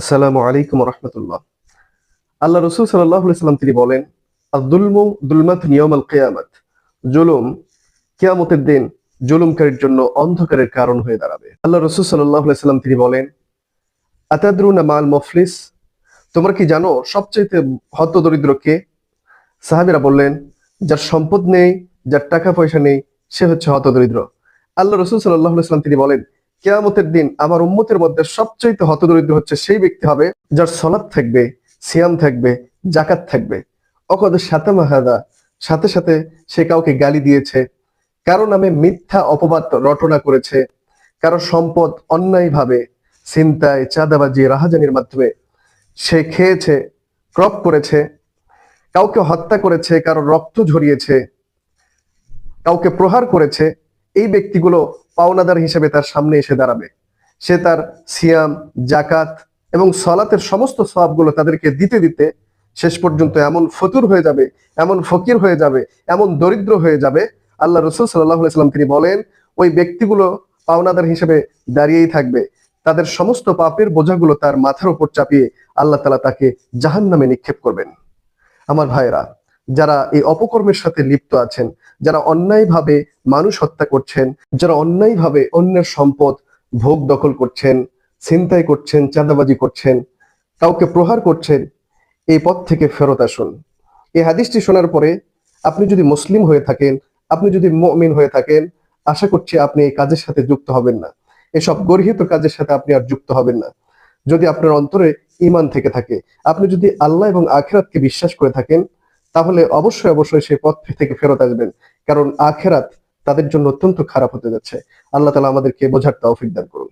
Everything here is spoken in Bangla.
আসসালামু আলাইকুম রহমতুল্লাহ। আল্লাহ রসুল সাল্লাহ সাল্লাম তিনি বলেন আব্দুলমু দুলমাত নিয়ম আল কেয়ামত। জুলুম কেয়ামতের দিন জুলুমকারীর জন্য অন্ধকারের কারণ হয়ে দাঁড়াবে। আল্লাহ রসুল সাল্লাহ সাল্লাম তিনি বলেন, আতাদরুনা মাল মফলিস? তোমরা কি জানো সবচাইতে হত দরিদ্র কে? সাহাবিরা বললেন, যার সম্পদ নেই, যার টাকা পয়সা নেই, সে হচ্ছে হত দরিদ্র। আল্লাহ রসুল সাল্লাহ সাল্লাম তিনি বলেন কেয়ামতের দিন আমার উম্মতের মধ্যে সবচাইতে হতদরিদ্র হচ্ছে সেই ব্যক্তি হবে যার সলাদ থাকবে, সিয়াম থাকবে জাকাত থাকবে। অকদ সাথে মাহাদা সাথে সাথে সে কাউকে গালি দিয়েছে। কারও নামে মিথ্যা অপবাদ রটনা করেছে। কারও সম্পদ অন্যায়ভাবে চিন্তায় চাঁদাবাজি, রাহাজানির মাধ্যমে সে খেয়েছে, ক্রপ করেছে। কাউকে হত্যা করেছে, কারও রক্ত ঝরিয়েছে। কাউকে প্রহার করেছে। এই ব্যক্তিগুলো পাওনাদার হিসেবে তার সামনে এসে দাঁড়াবে। সে তার সিয়াম জাকাত এবং সলাতের সমস্ত সবগুলো তাদেরকে দিতে দিতে শেষ পর্যন্ত এমন ফতুর হয়ে যাবে, এমন ফকির হয়ে যাবে, এমন দরিদ্র হয়ে যাবে। আল্লাহ রসুল সাল্লাম তিনি বলেন, ওই ব্যক্তিগুলো পাওনাদার হিসেবে দাঁড়িয়েই থাকবে। তাদের সমস্ত পাপের বোঝাগুলো তার মাথার উপর চাপিয়ে আল্লাহ তালা তাকে জাহান নামে নিক্ষেপ করবেন। আমার ভাইরা যারা এই অপকর্মের সাথে লিপ্ত আছেন, যারা অন্যায়ভাবে মানুষ হত্যা করছেন, যারা অন্যায়ভাবে অন্যের সম্পদ ভোগ দখল করছেন, ছিনতাই করছেন, চাঁদাবাজি করছেন, কাউকে প্রহার করছেন, এই পথ থেকে ফেরত আসুন। এই হাদিসটি শোনার পরে আপনি যদি মুসলিম হয়ে থাকেন, আপনি যদি মমিন হয়ে থাকেন, আশা করছি আপনি এই কাজের সাথে যুক্ত হবেন না। এসব গর্হিত কাজের সাথে আপনি আর যুক্ত হবেন না। যদি আপনার অন্তরে ইমান থেকে থাকে, আপনি যদি আল্লাহ এবং আখেরাতকে বিশ্বাস করে থাকেন তাহলে অবশ্যই অবশ্যই সেই পথ থেকে ফেরত আসবেন। কারণ আখেরাত তাদের জন্য অত্যন্ত খারাপ হতে যাচ্ছে। আল্লাহ তালা আমাদেরকে বোঝার তৌফিক দান করুন।